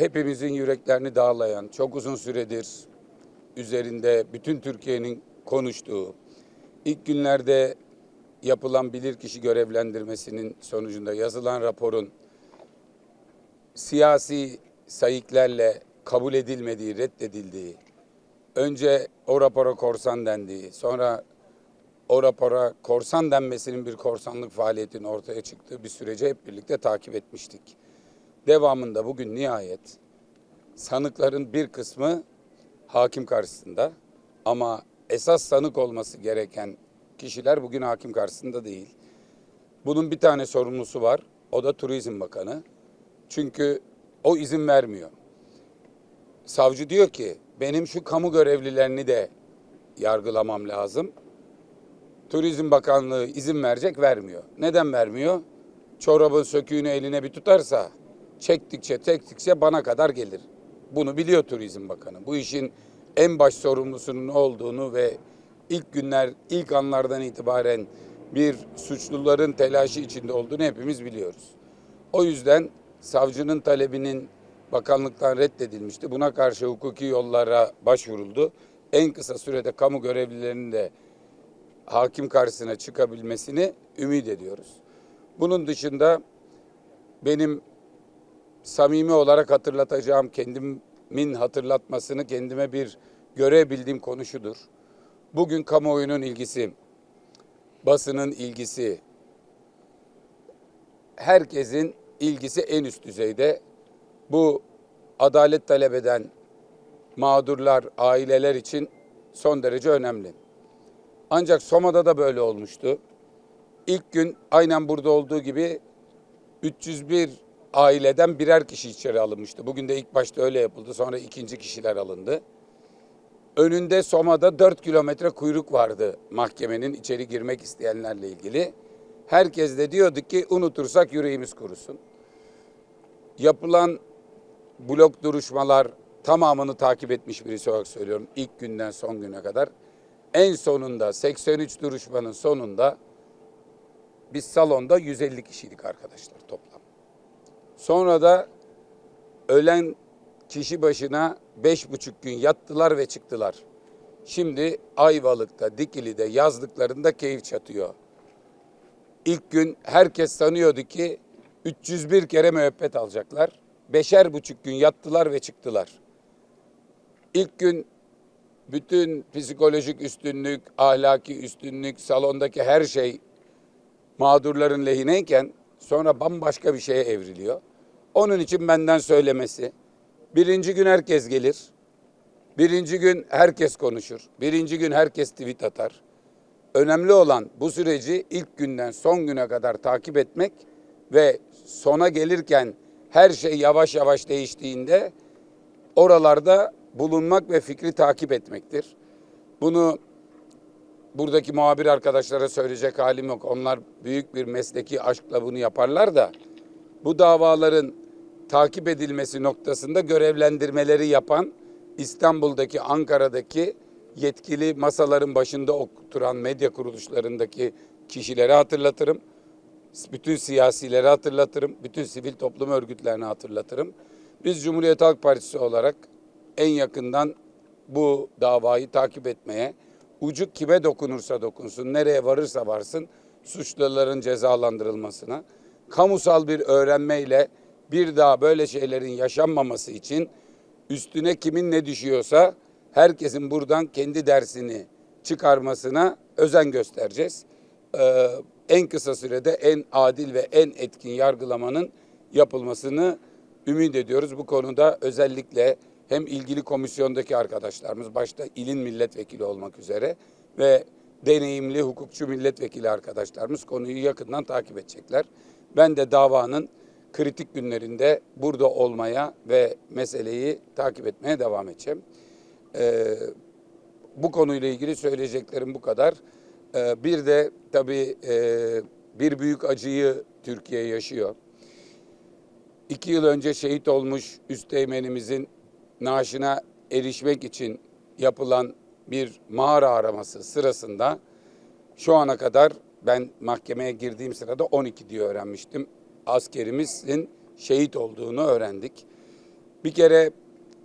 hepimizin yüreklerini dağlayan, çok uzun süredir üzerinde bütün Türkiye'nin konuştuğu, ilk günlerde yapılan bilirkişi görevlendirmesinin sonucunda yazılan raporun siyasi sayıklarla kabul edilmediği, reddedildiği, önce o rapora korsan dendiği, sonra o rapora korsan denmesinin bir korsanlık faaliyetinin ortaya çıktığı bir süreci hep birlikte takip etmiştik. Devamında bugün nihayet sanıkların bir kısmı hakim karşısında ama esas sanık olması gereken kişiler bugün hakim karşısında değil. Bunun bir tane sorumlusu var. O da Turizm Bakanı. Çünkü o izin vermiyor. Savcı diyor ki benim şu kamu görevlilerini de yargılamam lazım. Turizm Bakanlığı izin verecek vermiyor. Neden vermiyor? Çorabın söküğünü eline bir tutarsa çektikçe çektikçe bana kadar gelir. Bunu biliyor Turizm Bakanı. Bu işin en baş sorumlusunun olduğunu ve ilk günler, ilk anlardan itibaren bir suçluların telaşı içinde olduğunu hepimiz biliyoruz. O yüzden savcının talebinin bakanlıktan reddedilmişti. Buna karşı hukuki yollara başvuruldu. En kısa sürede kamu görevlilerinin de hakim karşısına çıkabilmesini ümit ediyoruz. Bunun dışında benim samimi olarak hatırlatacağım kendimin hatırlatmasını kendime bir görev bildiğim konu şudur. Bugün kamuoyunun ilgisi, basının ilgisi, herkesin ilgisi en üst düzeyde. Bu adalet talep eden mağdurlar, aileler için son derece önemli. Ancak Soma'da da böyle olmuştu. İlk gün aynen burada olduğu gibi 301 aileden birer kişi içeri alınmıştı. Bugün de ilk başta öyle yapıldı. Sonra ikinci kişiler alındı. Önünde Soma'da 4 kilometre kuyruk vardı mahkemenin içeri girmek isteyenlerle ilgili. Herkes de diyordu ki unutursak yüreğimiz kurusun. Yapılan blok duruşmalar tamamını takip etmiş birisi olarak söylüyorum. İlk günden son güne kadar. En sonunda 83 duruşmanın sonunda biz salonda 150 kişiydik arkadaşlar toplam. Sonra da ölen kişi başına beş buçuk gün yattılar ve çıktılar. Şimdi Ayvalık'ta, Dikili'de yazdıklarında keyif çatıyor. İlk gün herkes sanıyordu ki 301 kere müebbet alacaklar. Beşer buçuk gün yattılar ve çıktılar. İlk gün bütün psikolojik üstünlük, ahlaki üstünlük, salondaki her şey mağdurların lehineyken sonra bambaşka bir şeye evriliyor. Onun için benden söylemesi. Birinci gün herkes gelir. Birinci gün herkes konuşur. Birinci gün herkes tweet atar. Önemli olan bu süreci ilk günden son güne kadar takip etmek ve sona gelirken her şey yavaş yavaş değiştiğinde oralarda bulunmak ve fikri takip etmektir. Bunu buradaki muhabir arkadaşlara söyleyecek halim yok. Onlar büyük bir mesleki aşkla bunu yaparlar da bu davaların takip edilmesi noktasında görevlendirmeleri yapan İstanbul'daki, Ankara'daki yetkili masaların başında oturan medya kuruluşlarındaki kişileri hatırlatırım. Bütün siyasileri hatırlatırım. Bütün sivil toplum örgütlerini hatırlatırım. Biz Cumhuriyet Halk Partisi olarak en yakından bu davayı takip etmeye, ucu kime dokunursa dokunsun, nereye varırsa varsın suçluların cezalandırılmasına, kamusal bir öğrenmeyle bir daha böyle şeylerin yaşanmaması için üstüne kimin ne düşüyorsa herkesin buradan kendi dersini çıkarmasına özen göstereceğiz. Ee, en kısa sürede en adil ve en etkin yargılamanın yapılmasını ümit ediyoruz. Bu konuda özellikle hem ilgili komisyondaki arkadaşlarımız başta ilin milletvekili olmak üzere ve deneyimli hukukçu milletvekili arkadaşlarımız konuyu yakından takip edecekler. Ben de davanın kritik günlerinde burada olmaya ve meseleyi takip etmeye devam edeceğim. Ee, bu konuyla ilgili söyleyeceklerim bu kadar. Ee, bir de tabii e, bir büyük acıyı Türkiye yaşıyor. İki yıl önce şehit olmuş üsteğmenimizin naaşına erişmek için yapılan bir mağara araması sırasında şu ana kadar ben mahkemeye girdiğim sırada 12 diye öğrenmiştim. Askerimizin şehit olduğunu öğrendik. Bir kere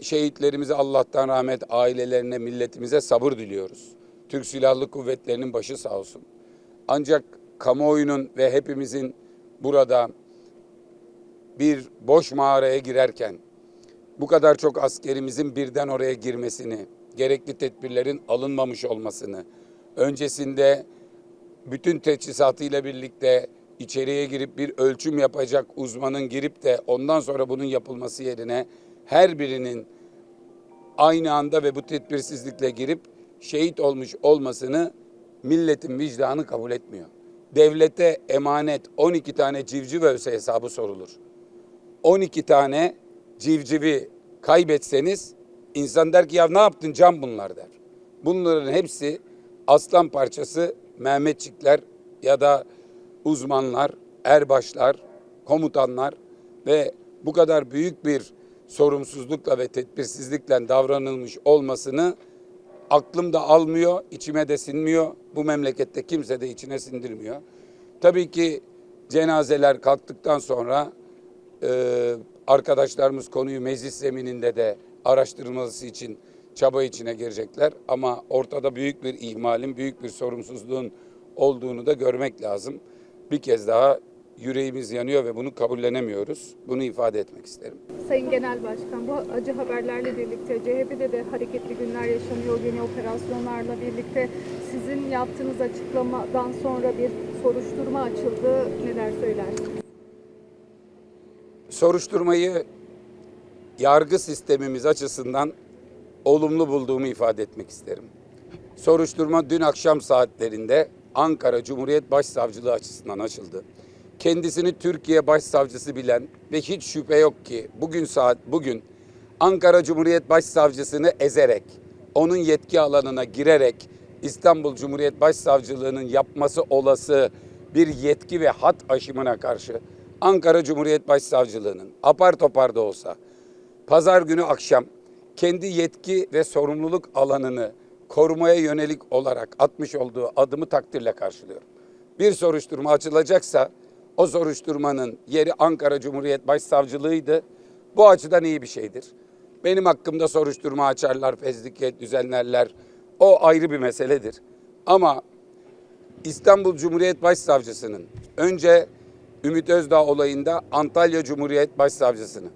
şehitlerimize Allah'tan rahmet, ailelerine, milletimize sabır diliyoruz. Türk Silahlı Kuvvetleri'nin başı sağ olsun. Ancak kamuoyunun ve hepimizin burada bir boş mağaraya girerken bu kadar çok askerimizin birden oraya girmesini, gerekli tedbirlerin alınmamış olmasını, öncesinde bütün teçhizatıyla birlikte içeriye girip bir ölçüm yapacak uzmanın girip de ondan sonra bunun yapılması yerine her birinin aynı anda ve bu tedbirsizlikle girip şehit olmuş olmasını milletin vicdanı kabul etmiyor. Devlete emanet 12 tane civciv ölse hesabı sorulur. 12 tane civcivi kaybetseniz insan der ki ya ne yaptın can bunlar der. Bunların hepsi aslan parçası Mehmetçikler ya da uzmanlar, erbaşlar, komutanlar ve bu kadar büyük bir sorumsuzlukla ve tedbirsizlikle davranılmış olmasını aklım da almıyor, içime de sinmiyor. Bu memlekette kimse de içine sindirmiyor. Tabii ki cenazeler kalktıktan sonra e, arkadaşlarımız konuyu meclis zemininde de araştırılması için çaba içine girecekler. Ama ortada büyük bir ihmalin, büyük bir sorumsuzluğun olduğunu da görmek lazım. Bir kez daha yüreğimiz yanıyor ve bunu kabullenemiyoruz. Bunu ifade etmek isterim. Sayın Genel Başkan, bu acı haberlerle birlikte CHP'de de hareketli günler yaşanıyor. Yeni operasyonlarla birlikte sizin yaptığınız açıklamadan sonra bir soruşturma açıldı. Neler söylersiniz? Soruşturmayı yargı sistemimiz açısından olumlu bulduğumu ifade etmek isterim. Soruşturma dün akşam saatlerinde Ankara Cumhuriyet Başsavcılığı açısından açıldı. Kendisini Türkiye Başsavcısı bilen ve hiç şüphe yok ki bugün saat bugün Ankara Cumhuriyet Başsavcısını ezerek, onun yetki alanına girerek İstanbul Cumhuriyet Başsavcılığının yapması olası bir yetki ve hat aşımına karşı Ankara Cumhuriyet Başsavcılığı'nın apar topar da olsa pazar günü akşam kendi yetki ve sorumluluk alanını korumaya yönelik olarak atmış olduğu adımı takdirle karşılıyorum. Bir soruşturma açılacaksa o soruşturmanın yeri Ankara Cumhuriyet Başsavcılığı'ydı. Bu açıdan iyi bir şeydir. Benim hakkımda soruşturma açarlar, fezlike düzenlerler. O ayrı bir meseledir. Ama İstanbul Cumhuriyet Başsavcısının önce Ümit Özdağ olayında Antalya Cumhuriyet Başsavcısını,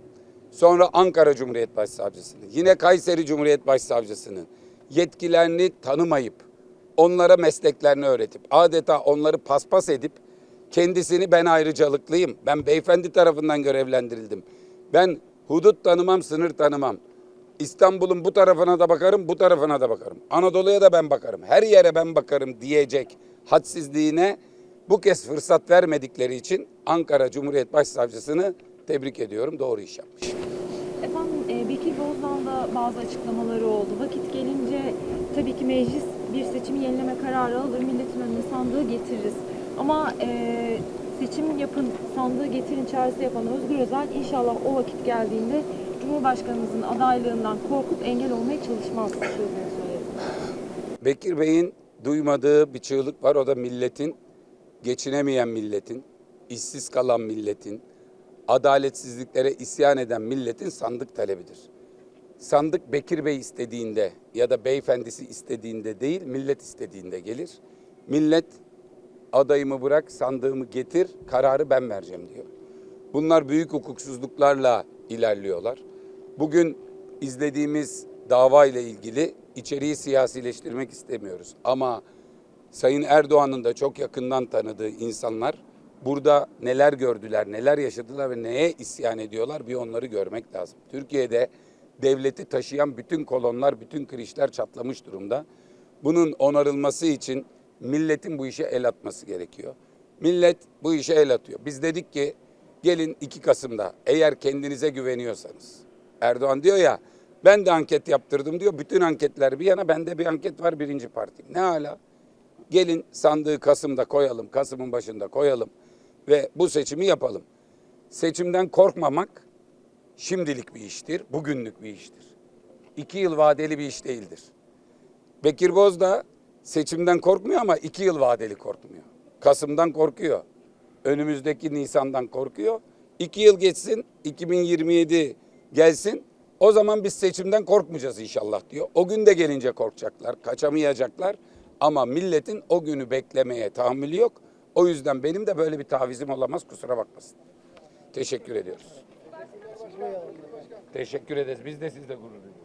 sonra Ankara Cumhuriyet Başsavcısını, yine Kayseri Cumhuriyet Başsavcısını yetkilerini tanımayıp onlara mesleklerini öğretip adeta onları paspas edip kendisini ben ayrıcalıklıyım. Ben beyefendi tarafından görevlendirildim. Ben hudut tanımam, sınır tanımam. İstanbul'un bu tarafına da bakarım, bu tarafına da bakarım. Anadolu'ya da ben bakarım. Her yere ben bakarım diyecek hadsizliğine bu kez fırsat vermedikleri için Ankara Cumhuriyet Başsavcısını tebrik ediyorum. Doğru iş yapmış. Efendim e, Bekir Bozdağ'ın da bazı açıklamaları oldu. Vakit gelince tabii ki meclis bir seçimi yenileme kararı alır, milletin önüne sandığı getiririz. Ama e, seçim yapın, sandığı getirin çağrısı yapan Özgür Özel inşallah o vakit geldiğinde Cumhurbaşkanımızın adaylığından korkup engel olmaya çalışmaz sözünü söyledi. Bekir Bey'in duymadığı bir çığlık var. O da milletin, geçinemeyen milletin, işsiz kalan milletin, adaletsizliklere isyan eden milletin sandık talebidir. Sandık Bekir Bey istediğinde ya da beyefendisi istediğinde değil, millet istediğinde gelir. Millet adayımı bırak, sandığımı getir, kararı ben vereceğim diyor. Bunlar büyük hukuksuzluklarla ilerliyorlar. Bugün izlediğimiz dava ile ilgili içeriği siyasileştirmek istemiyoruz. Ama Sayın Erdoğan'ın da çok yakından tanıdığı insanlar burada neler gördüler, neler yaşadılar ve neye isyan ediyorlar bir onları görmek lazım. Türkiye'de devleti taşıyan bütün kolonlar, bütün kirişler çatlamış durumda. Bunun onarılması için milletin bu işe el atması gerekiyor. Millet bu işe el atıyor. Biz dedik ki gelin 2 Kasım'da eğer kendinize güveniyorsanız. Erdoğan diyor ya ben de anket yaptırdım diyor. Bütün anketler bir yana bende bir anket var birinci parti. Ne hala? Gelin sandığı Kasım'da koyalım, Kasım'ın başında koyalım ve bu seçimi yapalım. Seçimden korkmamak şimdilik bir iştir, bugünlük bir iştir. İki yıl vadeli bir iş değildir. Bekir Boz da seçimden korkmuyor ama iki yıl vadeli korkmuyor. Kasım'dan korkuyor. Önümüzdeki Nisan'dan korkuyor. İki yıl geçsin 2027 gelsin. O zaman biz seçimden korkmayacağız inşallah diyor. O gün de gelince korkacaklar, kaçamayacaklar. Ama milletin o günü beklemeye tahammülü yok. O yüzden benim de böyle bir tavizim olamaz kusura bakmasın. Teşekkür ediyoruz. Teşekkür ederiz. Biz de sizle gurur duyuyoruz.